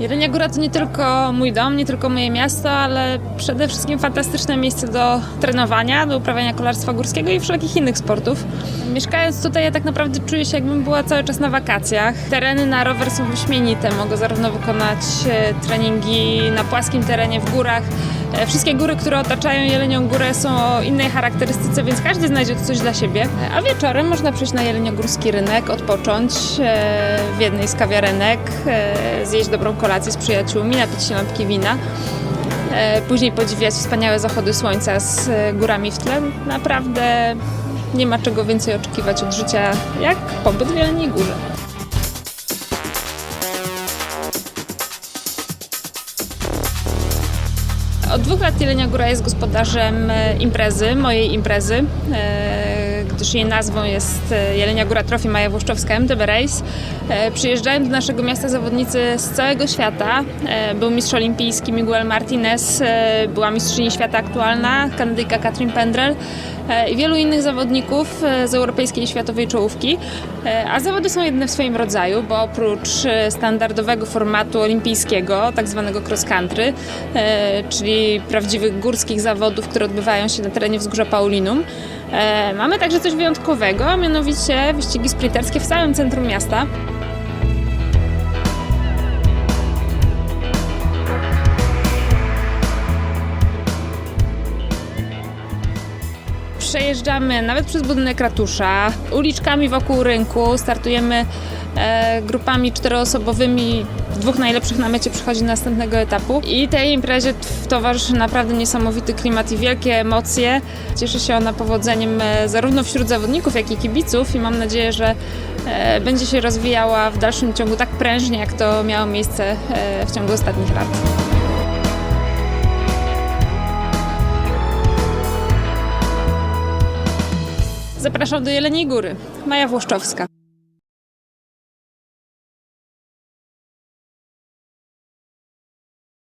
Jelenia Góra to nie tylko mój dom, nie tylko moje miasto, ale przede wszystkim fantastyczne miejsce do trenowania, do uprawiania kolarstwa górskiego i wszelkich innych sportów. Mieszkając tutaj ja tak naprawdę czuję się jakbym była cały czas na wakacjach. Tereny na rower są wyśmienite, mogę zarówno wykonać e, treningi na płaskim terenie, w górach. E, Wszystkie góry, które otaczają Jelenią Górę są o innej charakterystyce, więc każdy znajdzie coś dla siebie. E, A wieczorem można przyjść na Jeleniogórski rynek, odpocząć w jednej z kawiarenek, zjeść dobrą kolację z przyjaciółmi, napić się lampki wina. E, Później podziwiać wspaniałe zachody słońca z e, górami w tle. Naprawdę nie ma czego więcej oczekiwać od życia, jak pobyt w Jeleniej Górze. Od dwóch lat Jelenia Góra jest gospodarzem e, imprezy, mojej imprezy, gdyż jej nazwą jest e, Jelenia Góra Trophy Maja Włoszczowska MTB Race. E, Przyjeżdżają do naszego miasta zawodnicy z całego świata. E, Był mistrz olimpijski Miguel Martinez, była mistrzyni świata aktualna, kanadyjka Katrin Pendrel i wielu innych zawodników z europejskiej i światowej czołówki. A zawody są jedne w swoim rodzaju, bo oprócz standardowego formatu olimpijskiego, tak zwanego cross country, czyli prawdziwych górskich zawodów, które odbywają się na terenie wzgórza Paulinum, e, mamy także coś wyjątkowego, a mianowicie wyścigi sprinterskie w całym centrum miasta. Przejeżdżamy nawet przez budynek ratusza, uliczkami wokół rynku, startujemy grupami czteroosobowymi. Dwóch najlepszych na mecie przechodzi do następnego etapu. I tej imprezie towarzyszy naprawdę niesamowity klimat i wielkie emocje. Cieszy się ona powodzeniem e, zarówno wśród zawodników, jak i kibiców i mam nadzieję, że e, będzie się rozwijała w dalszym ciągu tak prężnie, jak to miało miejsce e, w ciągu ostatnich lat. Zapraszam do Jeleniej Góry. Maja Włoszczowska.